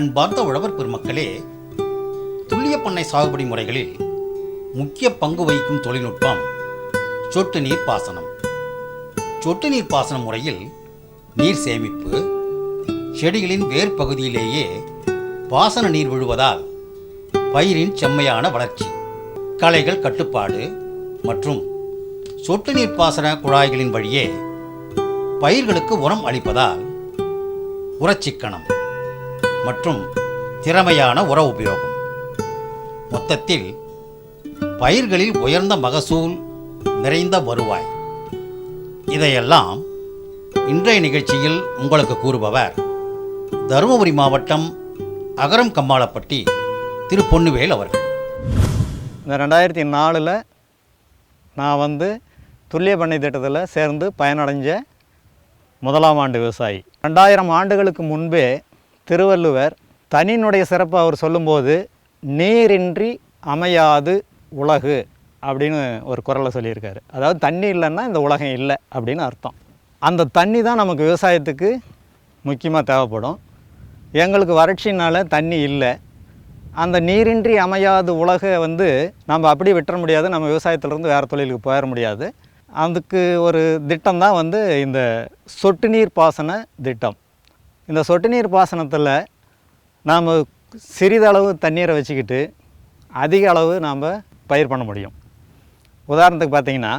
அன்பார்ந்த உழவர் பெருமக்களே துல்லிய பண்ணை சாகுபடி முறைகளில் முக்கிய பங்கு வகிக்கும் தொழில்நுட்பம் சொட்டு நீர் பாசனம். சொட்டு நீர் பாசன முறையில் நீர் சேமிப்பு செடிகளின் வேர் பகுதியிலேயே பாசன நீர் விழுவதால் பயிரின் செம்மையான வளர்ச்சி களைகள் கட்டுப்பாடு மற்றும் சொட்டு நீர் பாசன குழாய்களின் வழியே பயிர்களுக்கு உரம் அளிப்பதால் உரச்சிக்கனம் மற்றும் திறமையான உர உபயோகம். மொத்தத்தில் பயிர்களில் உயர்ந்த மகசூல் நிறைந்த வருவாய். இதையெல்லாம் இன்றைய நிகழ்ச்சியில் உங்களுக்கு கூறுபவர் தருமபுரி மாவட்டம் அகரம் கம்மாளப்பட்டி திரு பொன்னுவேல் அவர்கள். இந்த ரெண்டாயிரத்தி நாலில் நான் வந்து துல்லிய பண்ணை திட்டத்தில் சேர்ந்து பயனடைஞ்ச முதலாம் ஆண்டு விவசாயி. ரெண்டாயிரம் ஆண்டுகளுக்கு முன்பே திருவள்ளுவர் தனியினுடைய சிறப்பை அவர் சொல்லும்போது நீரின்றி அமையாது உலகு அப்படின்னு ஒரு குரலை சொல்லியிருக்காரு. அதாவது தண்ணி இல்லைன்னா இந்த உலகம் இல்லை அப்படின்னு அர்த்தம். அந்த தண்ணி தான் நமக்கு விவசாயத்துக்கு முக்கியமாக தேவைப்படும். எங்களுக்கு வறட்சினால் தண்ணி இல்லை. அந்த நீரின்றி அமையாத உலகை வந்து நம்ம அப்படியே விட்டுற முடியாது. நம்ம விவசாயத்துலேருந்து வேறு தொழிலுக்கு போயிட முடியாது. அதுக்கு ஒரு திட்டம் தான் வந்து இந்த சொட்டு நீர் பாசன திட்டம். இந்த சொட்டு நீர் பாசனத்தில் நாம் சிறிதளவு தண்ணீரை வச்சுக்கிட்டு அதிக அளவு நாம் பயிர் பண்ண முடியும். உதாரணத்துக்கு பார்த்தீங்கன்னா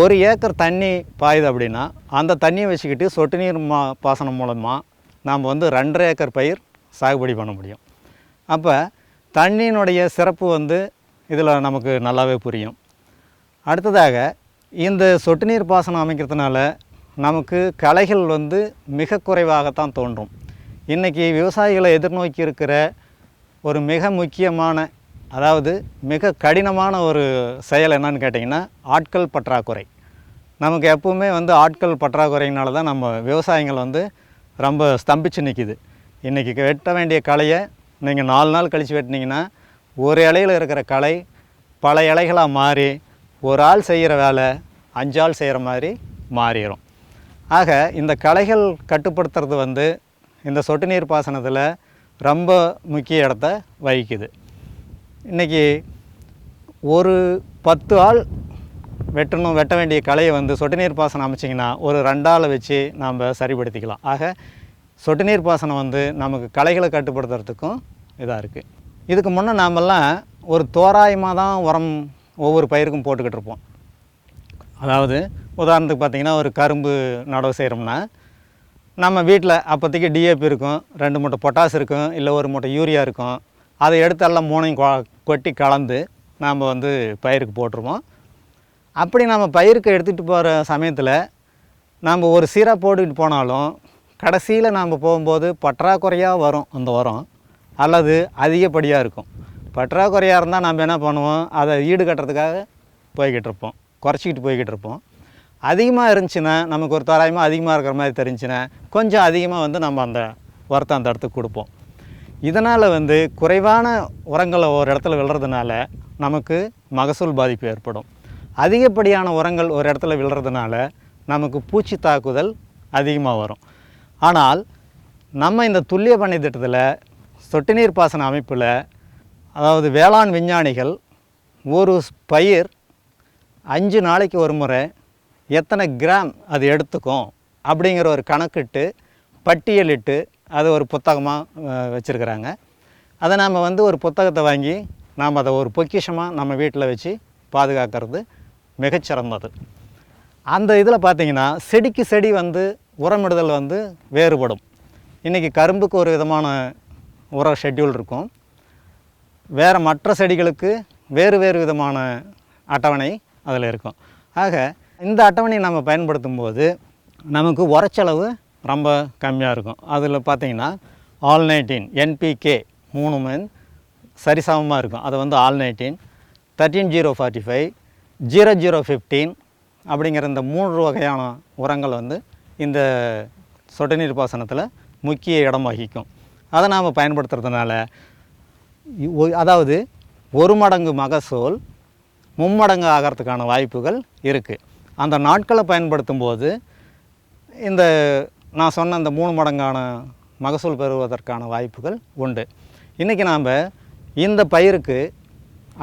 ஒரு ஏக்கர் தண்ணி பாயுது அப்படின்னா அந்த தண்ணியை வச்சுக்கிட்டு சொட்டு நீர் மா பாசனம் மூலமாக நாம் வந்து ரெண்டரை ஏக்கர் பயிர் சாகுபடி பண்ண முடியும். அப்போ தண்ணியினுடைய சிறப்பு வந்து இதில் நமக்கு நல்லாவே புரியும். அடுத்ததாக இந்த சொட்டு நீர் பாசனம் அமைக்கிறதுனால நமக்கு களைகள் வந்து மிக குறைவாகத்தான் தோன்றும். இன்றைக்கி விவசாயிகளை எதிர்நோக்கி இருக்கிற ஒரு மிக முக்கியமான அதாவது மிக கடினமான ஒரு செயல் என்னன்னு கேட்டிங்கன்னா ஆட்கள் பற்றாக்குறை. நமக்கு எப்பவுமே வந்து ஆட்கள் பற்றாக்குறையினால தான் நம்ம விவசாயிகள் வந்து ரொம்ப ஸ்தம்பிச்சு நிற்கிது இன்றைக்கி வெட்ட வேண்டிய களையை நீங்கள் நாலு நாள் கழித்து வெட்டினீங்கன்னா ஒரு இலையில் இருக்கிற களை பல இலைகளாக மாறி ஒரு ஆள் செய்கிற வேலை அஞ்சு ஆள் செய்கிற மாதிரி மாறிடும் ஆக இந்த களைகள் கட்டுப்படுத்துறது வந்து இந்த சொட்டு நீர் பாசனத்தில் ரொம்ப முக்கிய இடத்த வகிக்குது. இன்றைக்கி ஒரு பத்து ஆள் வெட்டணும் வெட்ட வேண்டிய கலையை வந்து சொட்டு நீர் பாசனம் அமைச்சிங்கன்னா ஒரு ரெண்டாளை வச்சு நாம் சரிப்படுத்திக்கலாம். ஆக சொட்டு நீர் பாசனம் வந்து நமக்கு களைகளை கட்டுப்படுத்துறதுக்கும் இதாக இருக்குது இதுக்கு முன்னே நாமெல்லாம் ஒரு தோராயமாக தான் உரம் ஒவ்வொரு பயிருக்கும் போட்டுக்கிட்டு இருப்போம். அதாவது உதாரணத்துக்கு பார்த்திங்கன்னா ஒரு கரும்பு நடவு செய்கிறோம்னா நம்ம வீட்டில் அப்போதைக்கு டிஏபி இருக்கும் ரெண்டு மூட்டை பொட்டாஸ் இருக்கும் இல்லை ஒரு மூட்டை யூரியா இருக்கும். அதை எடுத்து எல்லாம் மூணையும் கொ- கொட்டி கலந்து நாம் வந்து பயிருக்கு போட்டுருவோம். அப்படி நம்ம பயிருக்கு எடுத்துகிட்டு போகிற சமயத்தில் நாம் ஒரு சீராக போட்டுக்கிட்டு போனாலும் கடைசியில் நாம் போகும்போது பற்றாக்குறையாக வரும் அந்த உரம். அல்லது அதிகப்படியாக இருக்கும். பற்றாக்குறையாக இருந்தால் நம்ம என்ன பண்ணுவோம்? அதை ஈடு கட்டுறதுக்காக போய்கிட்டு இருப்போம். குறைச்சிக்கிட்டு போய்கிட்டு இருப்போம். அதிகமாக இருந்துச்சுன்னா நமக்கு ஒரு தோராயமாக அதிகமாக இருக்கிற மாதிரி தெரிஞ்சுன்னா கொஞ்சம் அதிகமாக வந்து நம்ம அந்த உரத்தை அந்த இடத்துக்கு கொடுப்போம். இதனால் வந்து குறைவான உரங்களை ஒரு இடத்துல விழுறதுனால நமக்கு மகசூல் பாதிப்பு ஏற்படும். அதிகப்படியான உரங்கள் ஒரு இடத்துல விழுறதுனால நமக்கு பூச்சி தாக்குதல் அதிகமாக வரும். ஆனால் நம்ம இந்த துல்லிய பண்ணை திட்டத்தில் சொட்டு நீர் பாசன அமைப்பில் அதாவது வேளாண் விஞ்ஞானிகள் ஒரு பயிர் அஞ்சு நாளைக்கு ஒரு முறை எத்தனை கிராம் அது எடுத்துக்கும் அப்படிங்கிற ஒரு கணக்கிட்டு பட்டியலிட்டு அது ஒரு புத்தகமாக வச்சுருக்கிறாங்க. அதை நாம் வந்து ஒரு புத்தகத்தை வாங்கி நாம் அதை ஒரு பொக்கிஷமாக நம்ம வீட்டில் வச்சு பாதுகாக்கிறது மிகச்சிறந்தது. அந்த இதில் பார்த்திங்கன்னா செடிக்கு செடி வந்து உரமிடுதல் வந்து வேறுபடும். இன்றைக்கி கரும்புக்கு ஒரு விதமான உர ஷெட்யூல் இருக்கும். வேறு மற்ற செடிகளுக்கு வேறு வேறு விதமான அட்டவணை அதில் இருக்கும். ஆக இந்த அட்டவணையை நம்ம பயன்படுத்தும் போது நமக்கு உரச்செலவு ரொம்ப கம்மியாக இருக்கும். அதில் பார்த்தீங்கன்னா ஆல் நைன்டீன் என்பிகே மூணுமே சரிசமமாக இருக்கும். அது வந்து all nineteen thirteen zero forty five zero zero fifteen அப்படிங்கிற இந்த மூன்று வகையான உரங்கள் வந்து இந்த சொட்டு நீர் பாசனத்தில் முக்கிய இடம் வகிக்கும். அதை நாம் பயன்படுத்துறதுனால அதாவது ஒரு மடங்கு மகசூல் மும்மடங்கு ஆகிறதுக்கான வாய்ப்புகள் இருக்குது அந்த நாட்களை பயன்படுத்தும் போது இந்த நான் சொன்ன அந்த மூணு மடங்கான மகசூல் பெறுவதற்கான வாய்ப்புகள் உண்டு. இன்றைக்கி நாம் இந்த பயிருக்கு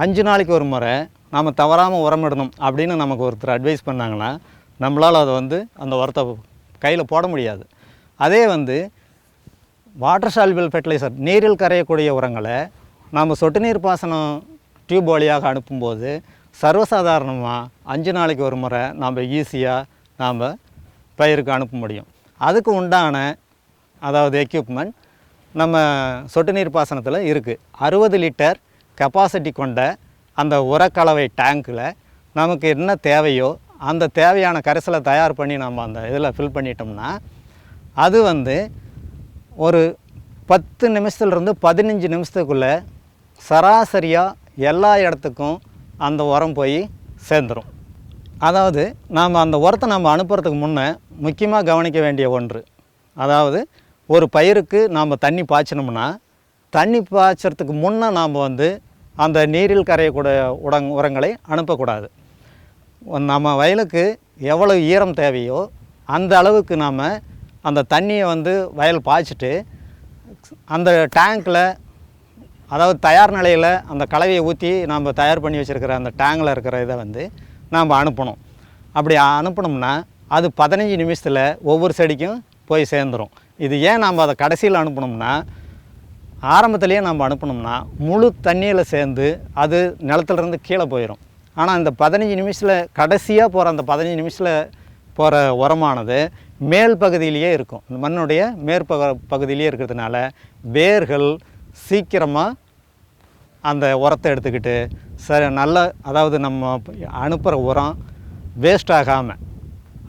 அஞ்சு நாளைக்கு ஒரு முறை நாம் தவறாமல் உரமிடணும் அப்படின்னு நமக்கு ஒருத்தர் அட்வைஸ் பண்ணாங்கன்னா நம்மளால் அதை வந்து அந்த உரத்தை கையில் போட முடியாது. அதே வந்து வாட்டர் சால்பிள் ஃபெர்டிலைசர் நீரில் கரையக்கூடிய உரங்களை நாம் சொட்டு நீர் பாசனம் டியூப் வழியாக அனுப்பும்போது சர்வசாதாரணமாக அஞ்சு நாளைக்கு ஒரு முறை நாம் ஈஸியாக நாம் பயிருக்கு அனுப்ப முடியும். அதுக்கு உண்டான அதாவது எக்யூப்மெண்ட் நம்ம சொட்டு நீர் பாசனத்தில் இருக்குது அறுபது லிட்டர் கெப்பாசிட்டி கொண்ட அந்த உரக்கலவை டேங்க்கில் நமக்கு என்ன தேவையோ அந்த தேவையான கரைசலை தயார் பண்ணி நம்ம அந்த இதில் ஃபில் பண்ணிட்டோம்னா அது வந்து ஒரு பத்து நிமிஷத்துலேருந்து பதினஞ்சு நிமிஷத்துக்குள்ளே சராசரியாக எல்லா இடத்துக்கும் அந்த உரம் போய் சேர்ந்துடும் அதாவது நாம் அந்த உரத்தை நம்ம அனுப்புறதுக்கு முன்னே முக்கியமாக கவனிக்க வேண்டிய ஒன்று. அதாவது ஒரு பயிருக்கு நாம் தண்ணி பாய்ச்சினோம்னா தண்ணி பாய்ச்சறதுக்கு முன்னே நாம் வந்து அந்த நீரில் கரையக்கூடிய உடங் உரங்களை அனுப்பக்கூடாது. நம்ம வயலுக்கு எவ்வளோ ஈரம் தேவையோ அந்த அளவுக்கு நாம் அந்த தண்ணியை வந்து வயல் பாய்ச்சிட்டு அந்த டேங்க்கில் அதாவது தயார் நிலையில் அந்த கலவையை ஊற்றி நாம் தயார் பண்ணி வச்சுருக்கிற அந்த டேங்கில் இருக்கிற இதை வந்து நாம் அனுப்பணும். அப்படி அனுப்பினோம்னா அது பதினஞ்சு நிமிஷத்தில் ஒவ்வொரு செடிக்கும் போய் சேர்ந்துடும் இது ஏன் நாம் அதை கடைசியில் அனுப்பினோம்னா ஆரம்பத்துலேயே நம்ம அனுப்பினோம்னா முழு தண்ணியில் சேர்ந்து அது நிலத்துலேருந்து கீழே போயிடும் ஆனால் இந்த பதினஞ்சு நிமிஷத்தில் கடைசியாக போகிற அந்த பதினஞ்சு நிமிஷத்தில் போகிற உரமானது மேல் பகுதியிலேயே இருக்கும். இந்த மண்ணுடைய மேற்பக பகுதியிலேயே இருக்கிறதுனால வேர்கள் சீக்கிரமாக அந்த உரத்தை எடுத்துக்கிட்டு சரி நல்ல அதாவது நம்ம அனுப்புகிற உரம் வேஸ்ட் ஆகாமல்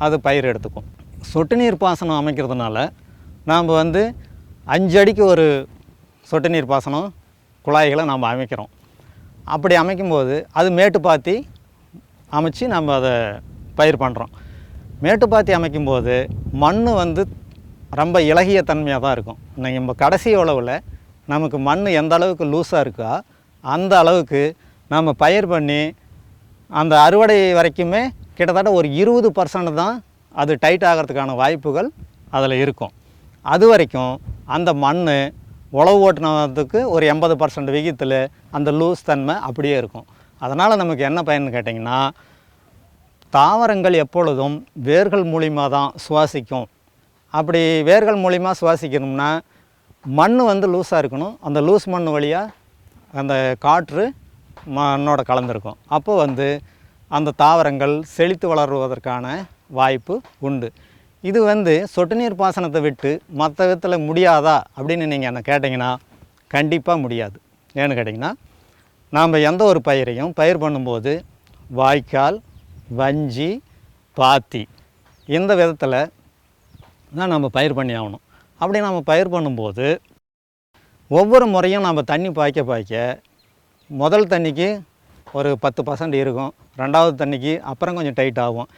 அது பயிர் எடுத்துக்கும். சொட்டு நீர் பாசனம் அமைக்கிறதுனால நாம் வந்து அஞ்சு அடிக்கு ஒரு சொட்டு நீர் பாசனம் குழாய்களை நாம் அமைக்கிறோம். அப்படி அமைக்கும்போது அது மேட்டுப்பாத்தி அமைச்சு நம்ம அதை பயிர் பண்ணுறோம் மேட்டுப்பாத்தி அமைக்கும்போது மண் வந்து ரொம்ப இலகிய தன்மையாக தான் இருக்கும். இன்னைக்கு நம்ம கடைசி உழவில் நமக்கு மண் எந்த அளவுக்கு லூஸாக இருக்கோ அந்த அளவுக்கு நம்ம பயிர் பண்ணி அந்த அறுவடை வரைக்குமே கிட்டத்தட்ட ஒரு இருபது பர்சன்ட் தான் அது டைட் ஆகிறதுக்கான வாய்ப்புகள் அதில் இருக்கும். அது வரைக்கும் அந்த மண் உழவு ஓட்டினதுக்கு ஒரு எண்பது பர்சன்ட் விகிதத்தில் அந்த லூஸ் தன்மை அப்படியே இருக்கும். அதனால் நமக்கு என்ன பயன்னு கேட்டிங்கன்னா தாவரங்கள் எப்பொழுதும் வேர்கள் மூலிமா தான் சுவாசிக்கும். அப்படி வேர்கள் மூலிமா சுவாசிக்கணும்னா மண் வந்து லூஸாக இருக்கணும். அந்த லூஸ் மண் வழியாக அந்த காற்று மண்ணோட கலந்துருக்கும். அப்போ வந்து அந்த தாவரங்கள் செழித்து வளருவதற்கான வாய்ப்பு உண்டு. இது வந்து சொட்டு நீர் பாசனத்தை விட்டு மற்ற விதத்தில் முடியாதா அப்படின்னு நீங்கள் என்ன கேட்டிங்கன்னா கண்டிப்பாக முடியாது. ஏன்னு கேட்டிங்கன்னா நாம் எந்த ஒரு பயிரையும் பயிர் பண்ணும்போது வாய்க்கால் வஞ்சி பாத்தி இந்த விதத்தில் தான் நம்ம பயிர் பண்ணி ஆகணும். அப்படி நம்ம பயிர் பண்ணும்போது ஒவ்வொரு முறையும் நம்ம தண்ணி பாய்க்க பாய்க்க முதல் தண்ணிக்கு ஒரு பத்து பர்சன்ட் இருக்கும். ரெண்டாவது தண்ணிக்கு அப்புறம் கொஞ்சம் டைட் ஆகும்.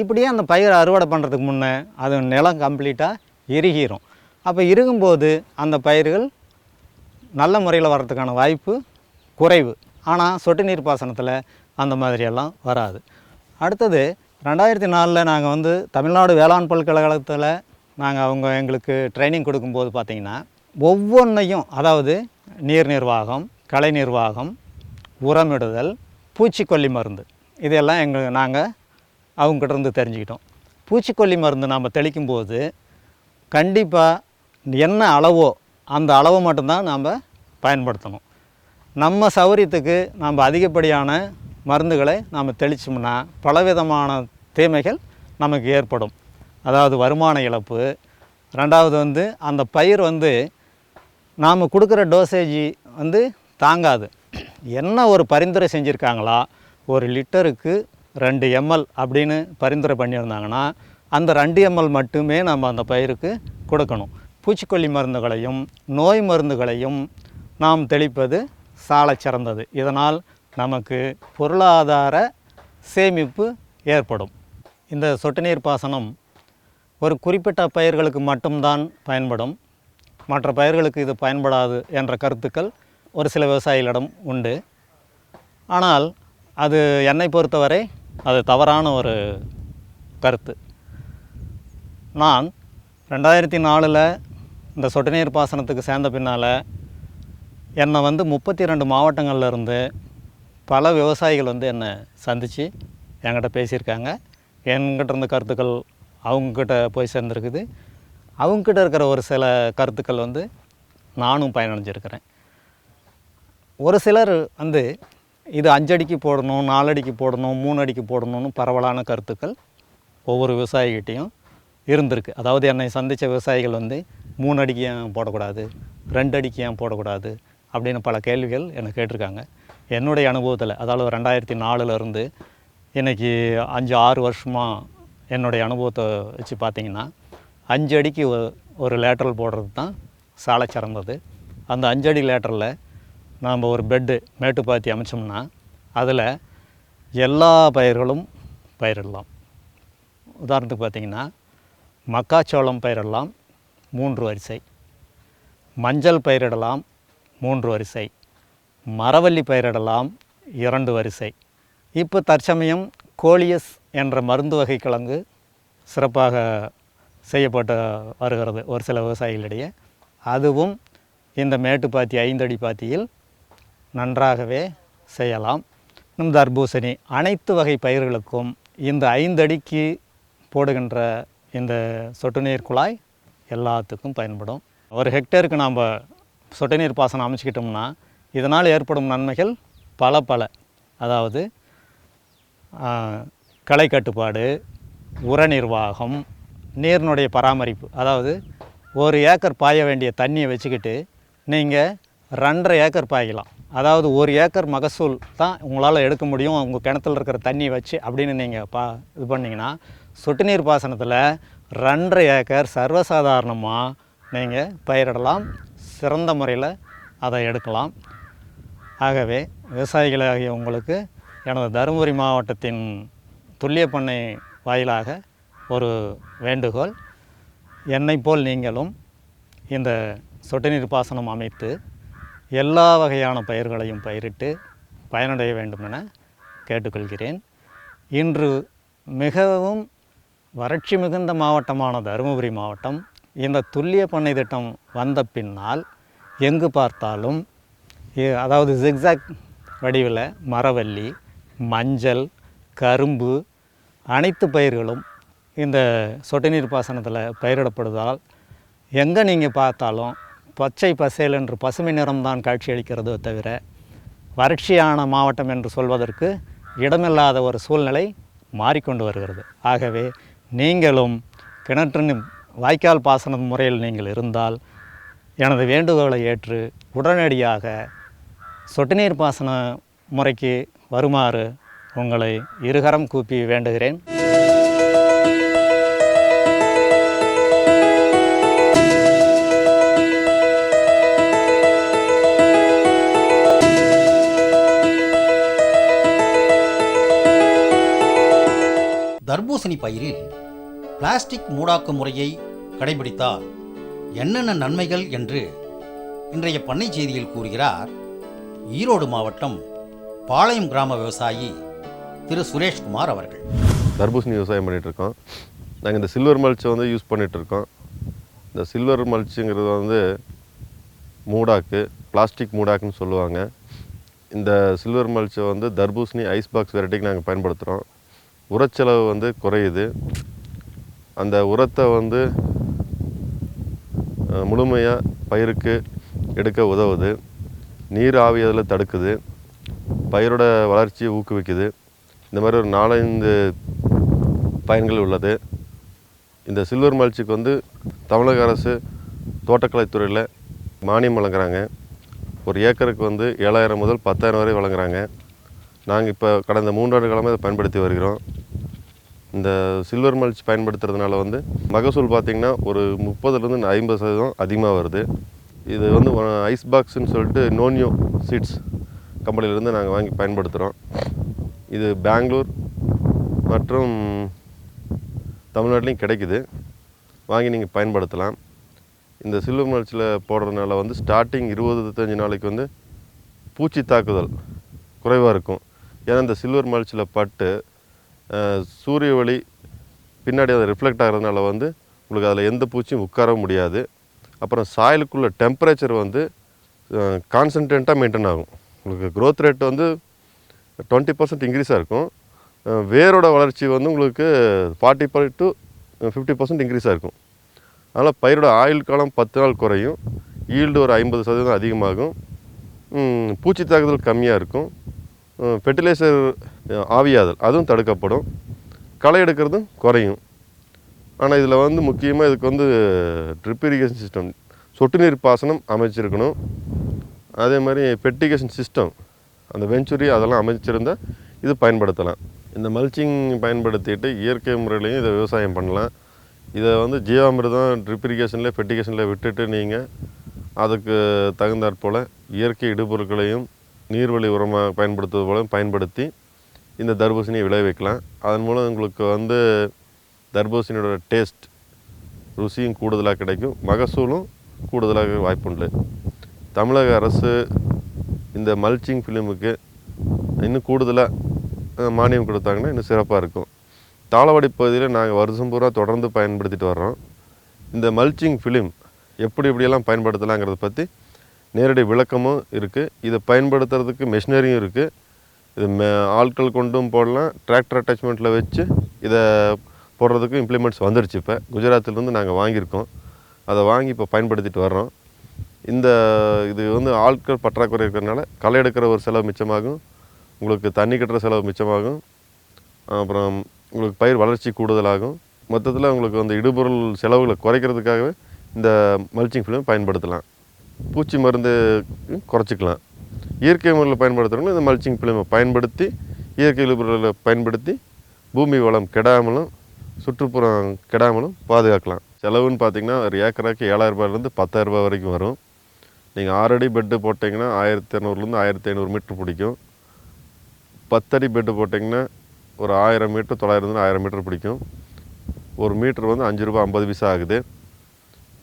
இப்படியே அந்த பயிர் அறுவடை பண்ணுறதுக்கு முன்னே அது நிலம் கம்ப்ளீட்டாக இறுகிரும். அப்போ இறுகும்போது அந்த பயிர்கள் நல்ல முறையில் வர்றதுக்கான வாய்ப்பு குறைவு. ஆனால் சொட்டு நீர் பாசனத்தில் அந்த மாதிரியெல்லாம் வராது. அடுத்தது ரெண்டாயிரத்தி நாலில் நாங்கள் வந்து தமிழ்நாடு வேளாண் பல்கலைக்கழகத்தில் நாங்கள் அவங்க எங்களுக்கு ட்ரைனிங் கொடுக்கும்போது பார்த்திங்கன்னா ஒவ்வொன்றையும் அதாவது நீர் நிர்வாகம் கலை நிர்வாகம் உரமிடுதல் பூச்சிக்கொல்லி மருந்து இதெல்லாம் எங்கள் நாங்கள் அவங்ககிட்ட இருந்து தெரிஞ்சுக்கிட்டோம். பூச்சிக்கொல்லி மருந்து நாம் தெளிக்கும்போது கண்டிப்பாக என்ன அளவோ அந்த அளவு மட்டும்தான் நாம் பயன்படுத்தணும். நம்ம சௌரியத்துக்கு நாம் அதிகப்படியான மருந்துகளை நாம் தெளித்தோம்னா பலவிதமான தீமைகள் நமக்கு ஏற்படும். அதாவது வருமான இழப்பு. ரெண்டாவது வந்து அந்த பயிர் வந்து நாம் கொடுக்குற டோசேஜ் வந்து தாங்காது. என்ன ஒரு பரிந்துரை செஞ்சுருக்காங்களா? ஒரு லிட்டருக்கு ரெண்டு எம்எல் அப்படின்னு பரிந்துரை பண்ணியிருந்தாங்கன்னா அந்த ரெண்டு எம்எல் மட்டுமே நம்ம அந்த பயிருக்கு கொடுக்கணும். பூச்சிக்கொல்லி மருந்துகளையும் நோய் மருந்துகளையும் நாம் தெளிப்பது சாலை சிறந்தது. இதனால் நமக்கு பொருளாதார சேமிப்பு ஏற்படும். இந்த சொட்டு நீர் பாசனம் ஒரு குறிப்பிட்ட பயிர்களுக்கு மட்டும்தான் பயன்படும். மற்ற பயிர்களுக்கு இது பயன்படாது என்ற கருத்துக்கள் ஒரு சில விவசாயிகளிடம் உண்டு. ஆனால் அது என்னை பொறுத்தவரை அது தவறான ஒரு கருத்து. நான் ரெண்டாயிரத்தி நாலில் இந்த சொட்டு நீர் பாசனத்துக்கு சேர்ந்த பின்னால் என்னை வந்து முப்பத்தி ரெண்டு மாவட்டங்களில் இருந்து பல விவசாயிகள் வந்து என்னை சந்தித்து என்கிட்ட பேசியிருக்காங்க. என்கிட்ட இருந்த கருத்துக்கள் அவங்கக்கிட்ட போய் சேர்ந்துருக்குது. அவங்கக்கிட்ட இருக்கிற ஒரு சில கருத்துக்கள் வந்து நானும் பயனடைஞ்சிருக்கிறேன். ஒரு சிலர் வந்து இது அஞ்சடிக்கு போடணும் நாலடிக்கு போடணும் மூணு அடிக்கு போடணும்னு பரவலான கருத்துக்கள் ஒவ்வொரு விவசாயிகிட்டேயும் இருந்திருக்கு. அதாவது என்னை சந்தித்த விவசாயிகள் வந்து மூணு அடிக்கு ஏன் போடக்கூடாது ரெண்டு அடிக்கு ஏன் போடக்கூடாது அப்படின்னு பல கேள்விகள் என்னை கேட்டிருக்காங்க. என்னுடைய அனுபவத்தில் அதாவது ரெண்டாயிரத்தி நாலுலேருந்து இன்றைக்கி அஞ்சு ஆறு வருஷமாக என்னுடைய அனுபவத்தை வச்சு பார்த்தீங்கன்னா அஞ்சு அடிக்கு ஒரு லேட்ரல் போடுறது தான் சாலை சிறந்தது. அந்த அஞ்சடி லேட்டரில் நாம் ஒரு பெட்டு மேட்டுப்பாத்தி அமைச்சோம்னா அதில் எல்லா பயிர்களும் பயிரிடலாம். உதாரணத்துக்கு பார்த்தீங்கன்னா மக்காச்சோளம் பயிரிடலாம் மூன்று வரிசை. மஞ்சள் பயிரிடலாம் மூன்று வரிசை. மரவள்ளி பயிரிடலாம் இரண்டு வரிசை. இப்போ தற்சமயம் கோலியஸ் என்ற மருந்து வகை கிழங்கு சிறப்பாக செய்யப்பட்டு வருகிறது ஒரு சில விவசாயிகளிடையே. அதுவும் இந்த மேட்டுப்பாத்தி ஐந்தடி பாத்தியில் நன்றாகவே செய்யலாம். இன்னும் தர்பூசணி அனைத்து வகை பயிர்களுக்கும் இந்த ஐந்தடிக்கு போடுகின்ற இந்த சொட்டு நீர் குழாய் எல்லாத்துக்கும் பயன்படும். ஒரு ஹெக்டேருக்கு நாம் சொட்டு நீர் பாசனம் அமைச்சிக்கிட்டோம்னா இதனால் ஏற்படும் நன்மைகள் பல பல. அதாவது களை கட்டுப்பாடு உர நிர்வாகம் நீரினுடைய பராமரிப்பு. அதாவது ஒரு ஏக்கர் பாய வேண்டிய தண்ணியை வச்சுக்கிட்டு நீங்கள் ரெண்டரை ஏக்கர் பாய்க்கலாம். அதாவது ஒரு ஏக்கர் மகசூல் தான் உங்களால் எடுக்க முடியும். உங்கள் கிணத்துல இருக்கிற தண்ணியை வச்சு அப்படின்னு நீங்கள் பா இது பண்ணிங்கன்னா சொட்டு நீர் பாசனத்தில் ரெண்டரை ஏக்கர் சர்வசாதாரணமாக நீங்கள் பயிரிடலாம். சிறந்த முறையில் அதை எடுக்கலாம். ஆகவே விவசாயிகளாகிய உங்களுக்கு எனது தருமபுரி மாவட்டத்தின் துல்லிய பண்ணை வாயிலாக ஒரு வேண்டுகோள். என்னைப் போல் நீங்களும் இந்த சொட்டு நீர் பாசனம் அமைத்து எல்லா வகையான பயிர்களையும் பயிரிட்டு பயனடைய வேண்டும் என கேட்டுக்கொள்கிறேன். இன்று மிகவும் வறட்சி மிகுந்த மாவட்டமான தருமபுரி மாவட்டம் இந்த துல்லிய பண்ணை திட்டம் வந்த பின்னால் எங்கு பார்த்தாலும் அதாவது ஜிக்ஸாக் வடிவில் மரவள்ளி மஞ்சள் கரும்பு அனைத்து பயிர்களும் இந்த சொட்டு நீர் பாசனத்தில் பயிரிடப்படுவதால் எங்கே நீங்கள் பார்த்தாலும் பச்சை பசேல் என்று பசுமை நிறம்தான் காட்சியளிக்கிறதோ தவிர வறட்சியான மாவட்டம் என்று சொல்வதற்கு இடமில்லாத ஒரு சூழ்நிலை மாறிக்கொண்டு வருகிறது. ஆகவே நீங்களும் கிணற்றின் வாய்க்கால் பாசன முறையில் நீங்கள் இருந்தால் எனது வேண்டுகோளை ஏற்று உடனடியாக சொட்டு நீர் பாசன முறைக்கு வருமாறு உங்களை இருகரம் கூப்பி வேண்டுகிறேன். தர்பூசணி பயிரில் பிளாஸ்டிக் மூடாக்கு முறையை கடைபிடித்தால் என்னென்ன நன்மைகள் என்று இன்றைய பண்ணை செய்தியில் கூறுகிறார் ஈரோடு மாவட்டம் பாளையம் கிராம விவசாயி திரு சுரேஷ்குமார் அவர்கள். தர்பூசணி விவசாயம் பண்ணிகிட்ருக்கோம் நாங்கள் இந்த சில்வர் மல்ச்சை வந்து யூஸ் பண்ணிகிட்ருக்கோம் இந்த சில்வர் மல்ச்சுங்கிறது வந்து மூடாக்கு பிளாஸ்டிக் மூடாக்குன்னு சொல்லுவாங்க. இந்த சில்வர் மல்ச்சை வந்து தர்பூசணி ஐஸ் பாக்ஸ் வெரைட்டிக்கு நாங்கள் பயன்படுத்துகிறோம் உரச்செலவு வந்து குறையுது. அந்த உரத்தை வந்து முழுமையாக பயிருக்கு எடுக்க உதவுது. நீர் ஆவியதில் தடுக்குது. பயிரோட வளர்ச்சியை ஊக்குவிக்குது. இந்த மாதிரி ஒரு நாலஞ்சு பயன்கள் உள்ளது. இந்த சில்வர் மல்ச்சிக்கு வந்து தமிழக அரசு தோட்டக்கலைத்துறையில் மானியம் வழங்குறாங்க. ஒரு ஏக்கருக்கு வந்து ஏழாயிரம் முதல் பத்தாயிரம் வரை வழங்குறாங்க. நாங்கள் இப்போ கடந்த மூன்றாண்டு காலமாக இதை பயன்படுத்தி வருகிறோம். இந்த சில்வர் மல்ச் பயன்படுத்துறதுனால வந்து மகசூல் பார்த்திங்கன்னா ஒரு முப்பதுலேருந்து ஐம்பது சதவீதம் அதிகமாக வருது. இது வந்து ஐஸ் பாக்ஸ்ன்னு சொல்லிட்டு நோனியோ சீட்ஸ் கம்பெனிலேருந்து நாங்கள் வாங்கி பயன்படுத்துகிறோம். இது பெங்களூர் மற்றும் தமிழ்நாட்டிலையும் கிடைக்குது. வாங்கி நீங்கள் பயன்படுத்தலாம். இந்த சில்வர் மல்ச்சில் போடுறதுனால வந்து ஸ்டார்டிங் இருபத்தஞ்சு நாளைக்கு வந்து பூச்சி தாக்குதல் குறைவாக இருக்கும். ஏன்னா இந்த சில்வர் மல்ச்சில் பட்டு சூரிய ஒளி பின்னாடி அதை ரிஃப்ளெக்ட் ஆகிறதுனால வந்து உங்களுக்கு அதில் எந்த பூச்சியும் உட்காரவும் முடியாது. அப்புறம் சாயலுக்குள்ள டெம்பரேச்சர் வந்து கான்சன்ட்ரேட்டாக மெயின்டைன் ஆகும். உங்களுக்கு க்ரோத் ரேட் வந்து டுவெண்ட்டி பர்சன்ட் இன்க்ரீஸாக இருக்கும். வேரோட வளர்ச்சி வந்து உங்களுக்கு forty five to fifty percent இன்க்ரீஸாக இருக்கும். அதனால் பயிரோட ஆயுள் காலம் பத்து நாள் குறையும். ஈல்டு ஒரு ஐம்பது சதவீதம் அதிகமாகும். பூச்சி தாக்குதல் கம்மியாக இருக்கும். ஃபெர்டிலைசர் ஆவியாதல் அதுவும் தடுக்கப்படும். களை எடுக்கிறதும் குறையும். ஆனால் இதில் வந்து முக்கியமாக இதுக்கு வந்து ட்ரிப் இரிகேஷன் சிஸ்டம் சொட்டு நீர் பாசனம் அமைச்சிருக்கணும். அதே மாதிரி பெட்டிகேஷன் சிஸ்டம் அந்த வெஞ்சுரி அதெல்லாம் அமைச்சிருந்தால் இது பயன்படுத்தலாம். இந்த மல்ச்சிங் பயன்படுத்திட்டு இயற்கை முறையிலையும் இதை விவசாயம் பண்ணலாம். இதை வந்து ஜீவாமிர்தம் ட்ரிப் இரிகேஷனில் விட்டுட்டு நீங்கள் அதுக்கு தகுந்தாற் போல் இயற்கை இடுபொருட்களையும் நீர்வழி உரமாக பயன்படுத்துவது போல பயன்படுத்தி இந்த தர்பூசணியை விளைவிக்கலாம். அதன் மூலம் உங்களுக்கு வந்து தர்பூசணியோட டேஸ்ட் ருசியும் கூடுதலாக கிடைக்கும். மகசூலும் கூடுதலாக வாய்ப்புண்டு. தமிழக அரசு இந்த மல்ச்சிங் ஃபிலிமுக்கு இன்னும் கூடுதலாக மானியம் கொடுத்தாங்கன்னா இன்னும் சிறப்பாக இருக்கும். தாளவாடி பகுதியில் நாங்கள் வருஷம் பூரா தொடர்ந்து பயன்படுத்திட்டு வர்றோம். இந்த மல்ச்சிங் ஃபிலிம் எப்படி எப்படியெல்லாம் பயன்படுத்தலாங்கிறத பற்றி நேரடி விளக்கமும் இருக்குது இதை பயன்படுத்துறதுக்கு மெஷினரியும் இருக்குது இது மே ஆட்கள் கொண்டும் போடலாம் டிராக்டர் அட்டாச்மெண்ட்டில் வச்சு இதை போடுறதுக்கு இம்ப்ளிமெண்ட்ஸ் வந்துருச்சு இப்போ. குஜராத்திலேருந்து நாங்கள் வாங்கியிருக்கோம். அதை வாங்கி இப்போ பயன்படுத்திட்டு வர்றோம். இந்த இது வந்து ஆட்கள் பற்றாக்குறை இருக்கிறதுனால களை எடுக்கிற ஒரு செலவு மிச்சமாகும். உங்களுக்கு தண்ணி கட்டுற செலவு மிச்சமாகும். அப்புறம் உங்களுக்கு பயிர் வளர்ச்சி கூடுதலாகும். மொத்தத்தில் உங்களுக்கு அந்த இடுபொருள் செலவுகளை குறைக்கிறதுக்காகவே இந்த மல்ச்சிங் ஃபிலிம் பயன்படுத்தலாம். பூச்சி மருந்து குறைச்சிக்கலாம். இயற்கை முறையில் பயன்படுத்துகிறவங்க இந்த மல்ச்சிங் ஃபிலிமை பயன்படுத்தி இயற்கை இடுபொருளை பயன்படுத்தி பூமி வளம் கெடாமலும் சுற்றுப்புறம் கெடாமலும் பாதுகாக்கலாம். செலவுன்னு பார்த்தீங்கன்னா ஒரு ஏக்கராக்கு ஏழாயிரரூபாயிலேருந்து பத்தாயிரரூபா பத்தாயிரம் ரூபாய் வரைக்கும் வரும். நீங்கள் ஆறடி பெட்டு போட்டிங்கன்னா ஆயிரத்தி இரநூறுலேருந்து ஆயிரத்தி ஐநூறு மீட்ரு பிடிக்கும். பத்தடி பெட்டு போட்டிங்கன்னா ஒரு ஆயிரம் மீட்ரு தொள்ளாயிரத்துலேருந்து ஆயிரம் மீட்ரு பிடிக்கும். ஒரு மீட்ரு வந்து அஞ்சு ரூபா ஐம்பது பைசா ஆகுது.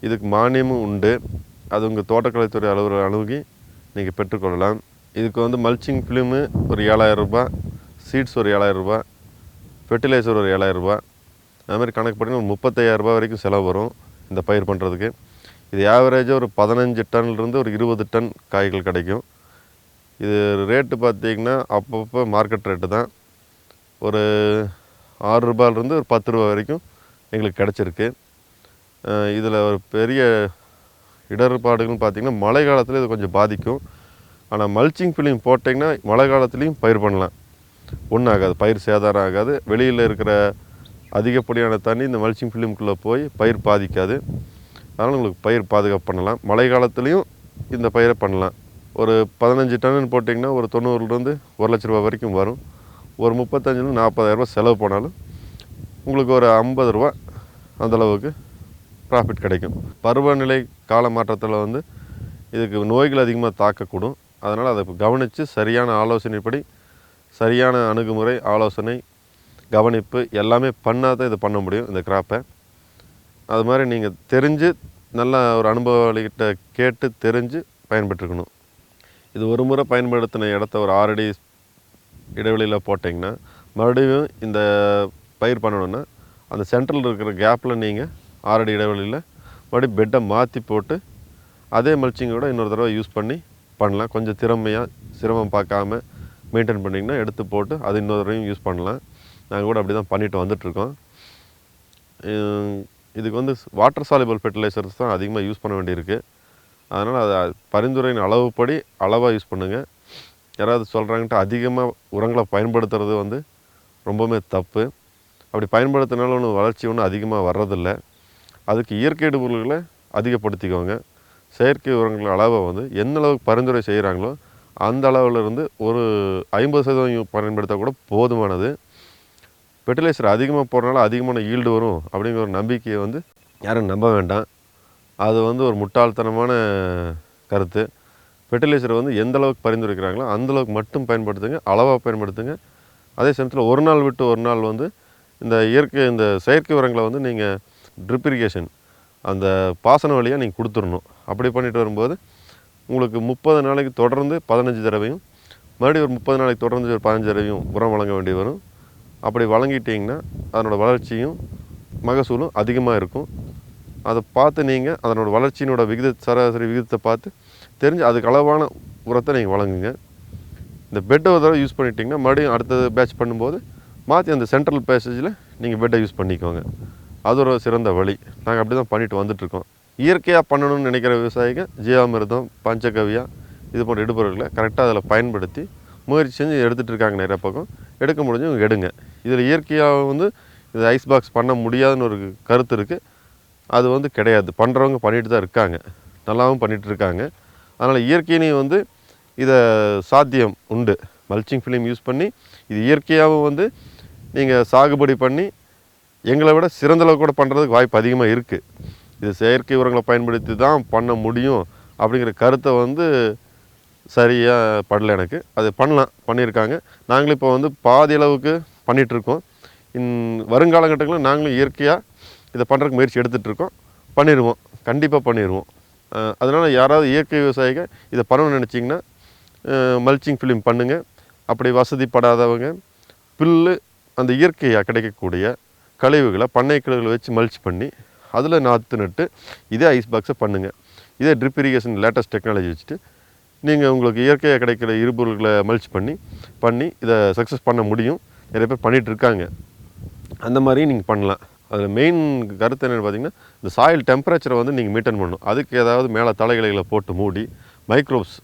இதுக்கு மானியமும் உண்டு. அது உங்கள் தோட்டக்கலைத்துறை அலுவலர் அணுகி நீங்கள் பெற்றுக்கொள்ளலாம். இதுக்கு வந்து மல்ச்சிங் ஃபிலிமு ஒரு ஏழாயிரம் ரூபா சீட்ஸ் ஒரு ஏழாயிரம் ஃபெர்டிலைசர் ஒரு ஏழாயிரம் அதுமாதிரி கணக்கு பண்ணி ஒரு முப்பத்தையாயிரரூபா வரைக்கும் செலவு வரும் இந்த பயிர் பண்ணுறதுக்கு இது ஆவரேஜாக ஒரு பதினஞ்சு டன்லேருந்து ஒரு இருபது டன் காய்கள் கிடைக்கும். இது ரேட்டு பார்த்தீங்கன்னா அப்பப்போ மார்க்கெட் ரேட்டு தான். ஒரு ஆறு ரூபாயிலிருந்து ஒரு பத்து ரூபா வரைக்கும் எங்களுக்கு கிடச்சிருக்கு. இதில் ஒரு பெரிய இடர்பாடுகள்னு பார்த்தீங்கன்னா மழை காலத்தில் இது கொஞ்சம் பாதிக்கும். ஆனால் மல்ச்சிங் ஃபிலிம் போட்டிங்கன்னா மழை காலத்துலேயும் பயிர் பண்ணலாம். ஒன்றும் ஆகாது பயிர் சேதாரம் ஆகாது. வெளியில் இருக்கிற அதிகப்படியான தண்ணி இந்த மல்ச்சிங் ஃபிலிம்குள்ளே போய் பயிர் பாதிக்காது. அதனால் உங்களுக்கு பயிர் பாதுகாப்பு பண்ணலாம். மழை காலத்துலேயும் இந்த பயிரை பண்ணலாம். ஒரு பதினஞ்சு டன்னு போட்டிங்கன்னா ஒரு தொண்ணூறுலேருந்து ஒரு லட்ச ரூபா வரைக்கும் வரும். ஒரு முப்பத்தஞ்சுலேருந்து நாற்பதாயிரரூபா செலவு போனாலும் உங்களுக்கு ஒரு ஐம்பது ரூபா அந்தளவுக்கு ப்ராஃபிட் கிடைக்கும். பருவநிலை கால மாற்றத்தில் வந்து இதுக்கு நோய்கள் அதிகமாக தாக்கக்கூடும். அதனால் அதை கவனித்து சரியான ஆலோசனைப்படி சரியான அணுகுமுறை ஆலோசனை கவனிப்பு எல்லாமே பண்ணால் தான் இதை பண்ண முடியும் இந்த கிராப்பை அது மாதிரி நீங்கள் தெரிஞ்சு நல்ல ஒரு அனுபவகிட்ட கேட்டு தெரிஞ்சு பயன்பெற்றுக்கணும். இது ஒரு முறை பயன்படுத்தின இடத்த ஒரு ஆறடி இடைவெளியில் போட்டிங்கன்னா மறுபடியும் இந்த பயிர் பண்ணணுன்னா அந்த சென்ட்ரல் இருக்கிற கேப்பில் நீங்கள் ஆறடி இடைவெளியில் மறுபடியும் பெட்டை மாற்றி போட்டு அதே மல்ச்சிங்கோட இன்னொரு தடவை யூஸ் பண்ணி பண்ணலாம். கொஞ்சம் திறமையாக சிரமம் பார்க்காம மெயின்டைன் பண்ணிங்கன்னா எடுத்து போட்டு அது இன்னொரு தடவையும் யூஸ் பண்ணலாம். நாங்கள் கூட அப்படி தான் பண்ணிட்டு வந்துட்ருக்கோம் இதுக்கு வந்து வாட்டர் சாலிபிள் ஃபெர்டிலைசர்ஸ் தான் அதிகமாக யூஸ் பண்ண வேண்டியிருக்கு. அதனால் அதை பரிந்துரையின் அளவுப்படி அளவாக யூஸ் பண்ணுங்கள் யாராவது சொல்கிறாங்கன்ட்டு அதிகமாக உரங்களை பயன்படுத்துறது வந்து ரொம்பவுமே தப்பு. அப்படி பயன்படுத்தினாலும் ஒன்றும் வளர்ச்சி ஒன்றும் அதிகமாக வர்றதில்ல. அதுக்கு இயற்கை பொருள்களை அதிகப்படுத்திக்கோங்க. செயற்கை உரங்கள் அளவை வந்து எந்த அளவுக்கு பரிந்துரை செய்கிறாங்களோ அந்த அளவில் இருந்து ஒரு ஐம்பது சதவீதம் பயன்படுத்தால் கூட போதுமானது. ஃபெர்டிலைசர் அதிகமாக போடுறனால அதிகமான ஈல்டு வரும் அப்படிங்கிற ஒரு நம்பிக்கையை வந்து யாரும் நம்ப வேண்டாம். அது வந்து ஒரு முட்டாள்தனமான கருத்து. ஃபெர்டிலைசரை வந்து எந்த அளவுக்கு பரிந்துரைக்கிறாங்களோ அந்தளவுக்கு மட்டும் பயன்படுத்துங்க அளவாக பயன்படுத்துங்க. அதே சமயத்தில் ஒரு நாள் விட்டு ஒரு நாள் வந்து இந்த இயற்கை இந்த செயற்கை உரங்களை வந்து நீங்கள் ட்ரிப் இரிகேஷன் அந்த பாசன வழியாக நீங்கள் கொடுத்துடணும். அப்படி பண்ணிட்டு வரும்போது உங்களுக்கு முப்பது நாளைக்கு தொடர்ந்து பதினஞ்சு தடவையும் மறுபடியும் ஒரு முப்பது நாளைக்கு தொடர்ந்து ஒரு பதினஞ்சு தடவையும் உரம் வழங்க வேண்டி வரும். அப்படி வழங்கிட்டிங்கன்னா அதனோட வளர்ச்சியும் மகசூலும் அதிகமாக இருக்கும். அதை பார்த்து நீங்கள் அதனோட வளர்ச்சியினோட விகித சராசரி விகிதத்தை பார்த்து தெரிஞ்சு அதுக்கு அளவான உரத்தை நீங்கள் வழங்குங்க. இந்த பெட்டை ஒரு தடவை யூஸ் பண்ணிட்டீங்கன்னா மறுபடியும் அடுத்தது பேட்ச் பண்ணும்போது மாற்றி அந்த சென்ட்ரல் பேசேஜில் நீங்கள் பெட்டை யூஸ் பண்ணிக்கோங்க. அது ஒரு சிறந்த வழி. நாங்கள் அப்படி தான் பண்ணிட்டு வந்துட்டுருக்கோம். இயற்கையாக பண்ணணும்னு நினைக்கிற விவசாயிங்க ஜீவாமிர்தம் பஞ்சகவியா இது போன்ற இடுபொருட்களை கரெக்டாக அதில் பயன்படுத்தி முயற்சி செஞ்சு எடுத்துகிட்டு இருக்காங்க நிறைய பக்கம். எடுக்க முடிஞ்சவங்க எடுங்க. இதில் இயற்கையாக வந்து இது ஐஸ் பாக்ஸ் பண்ண முடியாதுன்னு ஒரு கருத்து இருக்குது அது வந்து கிடையாது. பண்ணுறவங்க பண்ணிட்டு தான் இருக்காங்க. நல்லாவும் பண்ணிகிட்டு இருக்காங்க. அதனால் இயற்கையினையும் வந்து இதை சாத்தியம் உண்டு. மல்ச்சிங் ஃபிலிம் யூஸ் பண்ணி இது இயற்கையாகவும் வந்து நீங்கள் சாகுபடி பண்ணி எங்களை விட சிறந்தளவு கூட பண்ணுறதுக்கு வாய்ப்பு அதிகமாக இருக்குது இது செயற்கை உரங்களை பயன்படுத்தி தான் பண்ண முடியும் அப்படிங்கிற கருத்தை வந்து சரியாக படல எனக்கு. அது பண்ணலாம் பண்ணியிருக்காங்க. நாங்களும் இப்போ வந்து பாதி அளவுக்கு பண்ணிகிட்ருக்கோம் இன் வருங்காலகட்டங்களில் நாங்களும் இயற்கையாக இதை பண்ணுறதுக்கு முயற்சி எடுத்துகிட்டு இருக்கோம் பண்ணிடுவோம். கண்டிப்பாக பண்ணிடுவோம். அதனால் யாராவது இயற்கை விவசாயிகள் இதை பண்ணணும்னு நினச்சிங்கன்னா மல்ச்சிங் ஃபிலிம் பண்ணுங்கள் அப்படி வசதிப்படாதவங்க புல்லு அந்த இயற்கையாக கிடைக்கக்கூடிய கழிவுகளை பண்ணை கழிவுகளை வச்சு மல்ச் பண்ணி அதில் நாற்று நட்டு இதே ஐஸ் பாக்ஸை பண்ணுங்கள் இதே ட்ரிப் இரிகேஷன் லேட்டஸ்ட் டெக்னாலஜி வச்சுட்டு நீங்கள் உங்களுக்கு இயற்கையாக கிடைக்கிற இருபொருள்களை மல்ச் பண்ணி பண்ணி இதை சக்ஸஸ் பண்ண முடியும். நிறைய பேர் பண்ணிகிட்ருக்காங்க அந்த மாதிரியும் நீங்கள் பண்ணலாம். அதில் மெயின் கருத்து என்னென்னு பார்த்தீங்கன்னா இந்த சாயில் டெம்பரேச்சரை வந்து நீங்கள் மெயின்டைன் பண்ணணும். அதுக்கு ஏதாவது மேலே தலைகிளைகளை போட்டு மூடி மைக்ரோப்ஸ்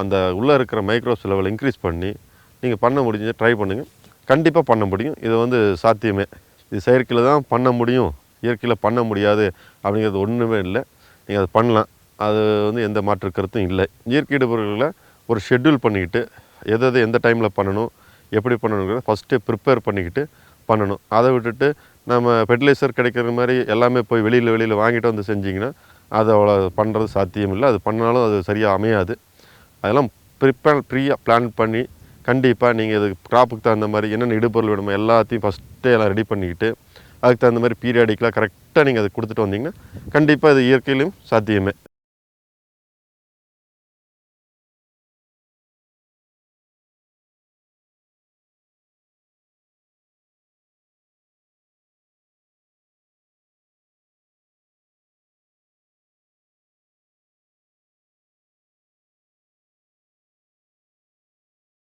அந்த உள்ளே இருக்கிற மைக்ரோப்ஸ் லெவல் இன்க்ரீஸ் பண்ணி நீங்கள் பண்ண முடிஞ்ச ட்ரை பண்ணுங்கள் கண்டிப்பாக பண்ண முடியும். இது வந்து சாத்தியமே. இது செயற்கையில் தான் பண்ண முடியும். இயற்கையில் பண்ண முடியாது அப்படிங்கிறது ஒன்றுமே இல்லை. நீங்கள் அதை பண்ணலாம். அது வந்து எந்த மாற்று கருத்தும் இல்லை. இயற்கை இடுபொருள்களை ஒரு ஷெட்யூல் பண்ணிக்கிட்டு எதை எந்த டைமில் பண்ணணும் எப்படி பண்ணணுங்கிறத ஃபஸ்ட்டு ப்ரிப்பேர் பண்ணிக்கிட்டு பண்ணணும். அதை விட்டுட்டு நம்ம ஃபெர்டிலைசர் கிடைக்கிற மாதிரி எல்லாமே போய் வெளியில் வெளியில் வாங்கிட்டு வந்து செஞ்சிங்கன்னா அது அவ்வளோ பண்ணுறது சாத்தியம் இல்லை. அது பண்ணாலும் அது சரியாக அமையாது. அதெல்லாம் ப்ரிப்பேர் ப்ரீயாக பிளான் பண்ணி கண்டிப்பாக நீங்கள் இது க்ராப்புக்கு தகுந்த மாதிரி என்னென்ன இடுபொருள் வேணுமோ எல்லாத்தையும் ஃபஸ்ட்டே எல்லாம் ரெடி பண்ணிக்கிட்டு அதுக்கு தகுந்த மாதிரி பீரியாடிக்கலாக கரெக்டாக நீங்கள் அதை கொடுத்துட்டு வந்தீங்கன்னா கண்டிப்பாக இது இயற்கையிலும் சாத்தியமே.